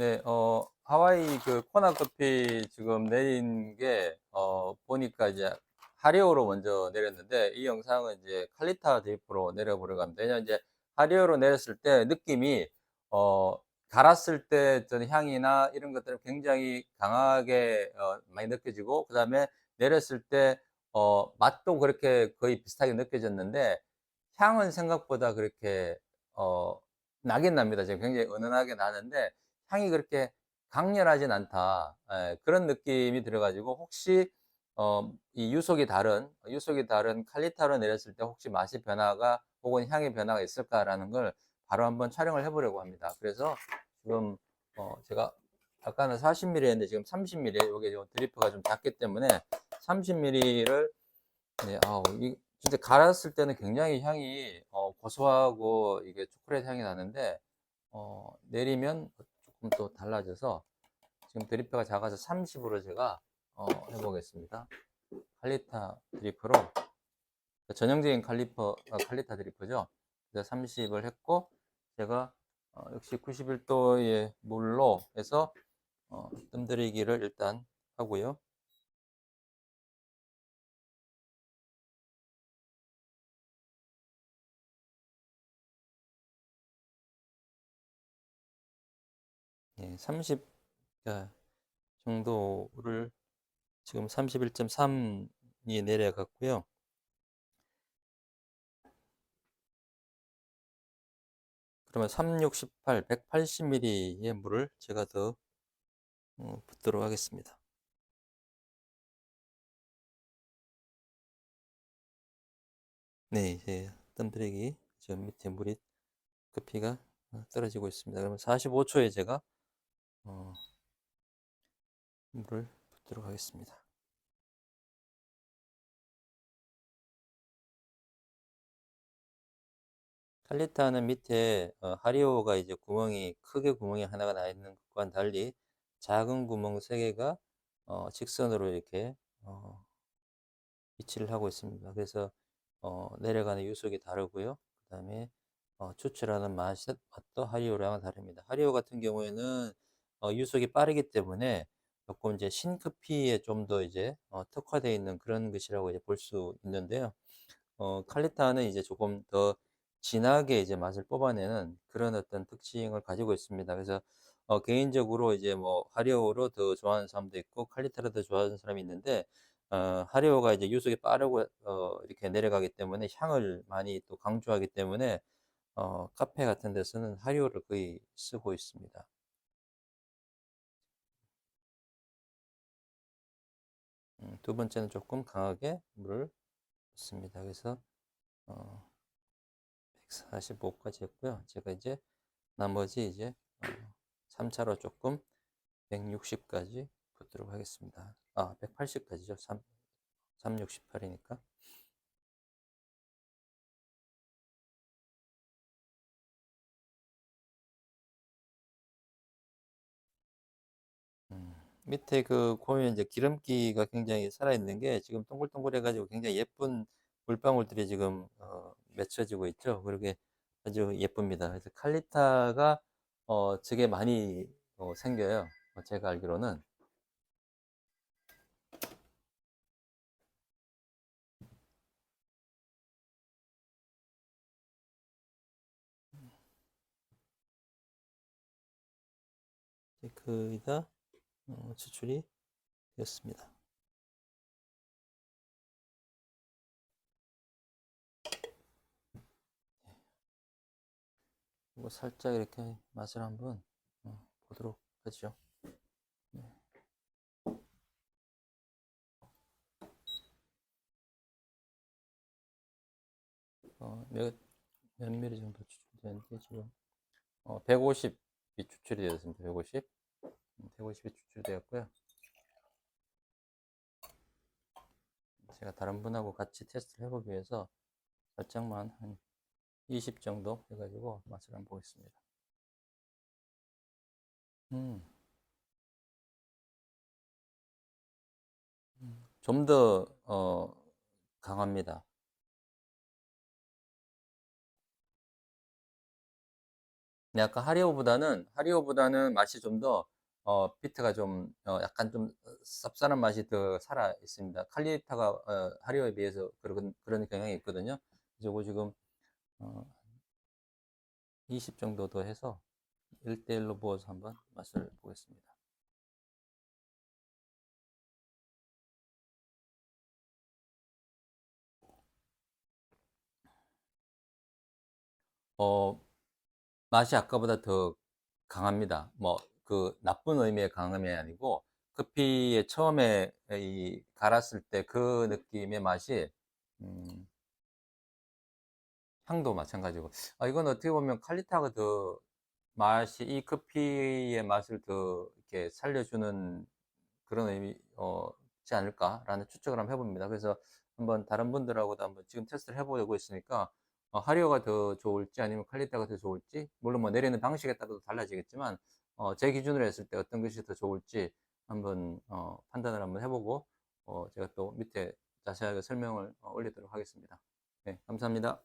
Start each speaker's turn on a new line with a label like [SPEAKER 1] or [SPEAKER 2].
[SPEAKER 1] 네, 어, 하와이 그 코나 커피 지금 내린 게, 어, 보니까 이제 하리오로 먼저 내렸는데, 이 영상은 이제 칼리타 드리프로 내려보려고 합니다. 왜냐면 이제 하리오로 내렸을 때 느낌이, 어, 갈았을 때 어떤 향이나 이런 것들은 굉장히 강하게, 어, 많이 느껴지고, 그 다음에 내렸을 때, 어, 맛도 그렇게 거의 비슷하게 느껴졌는데, 향은 생각보다 그렇게, 어, 나긴 납니다. 지금 굉장히 은은하게 나는데, 향이 그렇게 강렬하진 않다. 예, 그런 느낌이 들어가지고 혹시 어, 이 유속이 다른 유속이 다른 칼리타로 내렸을 때 혹시 맛의 변화가 혹은 향의 변화가 있을까라는 걸 바로 한번 촬영을 해보려고 합니다. 그래서 지금 어, 제가 아까는 40mm 했는데 지금 30mm 이게 드리프가 좀 작기 때문에 30mm를 네, 아우, 이 진짜 갈았을 때는 굉장히 향이 어, 고소하고 이게 초콜릿 향이 나는데 어, 내리면 조금 또 달라져서 지금 드리프가 작아서 30으로 제가 어, 해보겠습니다. 칼리타 드리프로 전형적인 칼리퍼 어, 칼리타 드리프죠. 그래서 30을 했고 제가 어, 역시 91도의 물로 해서 어, 뜸들이기를 일단 하고요. 예, 30 정도를 지금 31.3이 내려갔고요. 그러면 368, 180ml의 물을 제가 더 어, 붓도록 하겠습니다. 네, 이제 뜸들이기 저 밑에 물이 급히가 어, 떨어지고 있습니다. 그러면 45초에 제가 어, 물을 붓도록 하겠습니다. 칼리타는 밑에 어, 하리오가 이제 구멍이 크게 구멍이 하나가 나 있는 것과는 달리 작은 구멍 세 개가 어, 직선으로 이렇게 어, 위치를 하고 있습니다. 그래서 어, 내려가는 유속이 다르고요. 그 다음에 어, 추출하는 맛, 맛도 하리오랑은 다릅니다. 하리오 같은 경우에는 어, 유속이 빠르기 때문에 조금 이제 신커피에 좀 더 이제 어, 특화되어 있는 그런 것이라고 이제 볼 수 있는데요. 어, 칼리타는 이제 조금 더 진하게 이제 맛을 뽑아내는 그런 어떤 특징을 가지고 있습니다. 그래서 어, 개인적으로 이제 뭐 하리오로 더 좋아하는 사람도 있고 칼리타를 더 좋아하는 사람이 있는데 어, 하리오가 이제 유속이 빠르고 어, 이렇게 내려가기 때문에 향을 많이 또 강조하기 때문에 어, 카페 같은 데서는 하리오를 거의 쓰고 있습니다. 음, 두 번째는 조금 강하게 물을 붓습니다. 그래서 어, 145까지 했고요. 제가 이제 나머지 이제 어, 3차로 조금 160까지 붓도록 하겠습니다. 아, 180까지죠. 3, 368이니까. 밑에 그 보면 이제 기름기가 굉장히 살아있는 게 지금 동글동글 해가지고 굉장히 예쁜 물방울들이 지금 어, 맺혀지고 있죠. 그러게 아주 예쁩니다. 그래서 칼리타가 어, 저게 많이 어, 생겨요. 어, 제가 알기로는. 거의 다 어, 추출이 되었습니다. 이거 살짝 이렇게 맛을 한번 어, 보도록 하죠. 네. 어, 몇, 몇 미리 정도 추출되는데 지금 어, 150이 추출이 되었습니다. 150. 150이 음, 추출되었고요. 제가 다른 분하고 같이 테스트를 해보기 위해서 살짝만 한 20 정도 해가지고 맛을 한번 보겠습니다. 음. 음. 좀더 어, 강합니다. 근데 아까 하리오보다는 하리오보다는 맛이 좀 더 어, 비트가 좀 어, 약간 좀 쌉쌀한 맛이 더 살아 있습니다. 칼리타가 어, 하리오에 비해서 그런 그런 경향이 있거든요. 그리고 지금 어, 20 정도 더 해서 1대1로 부어서 한번 맛을 보겠습니다. 어, 맛이 아까보다 더 강합니다. 뭐, 그, 나쁜 의미의 강함이 아니고, 커피에 처음에 이 갈았을 때 그 느낌의 맛이, 음, 향도 마찬가지고. 아, 이건 어떻게 보면 칼리타가 더 맛이, 이 커피의 맛을 더 이렇게 살려주는 그런 의미, 어, 지 않을까라는 추측을 한번 해봅니다. 그래서 한번 다른 분들하고도 한번 지금 테스트를 해보고 있으니까, 어, 하리오가 더 좋을지 아니면 칼리타가 더 좋을지, 물론 뭐 내리는 방식에 따라서 달라지겠지만, 어, 제 기준으로 했을 때 어떤 것이 더 좋을지 한번 어, 판단을 한번 해보고, 어, 제가 또 밑에 자세하게 설명을 어, 올리도록 하겠습니다. 네, 감사합니다.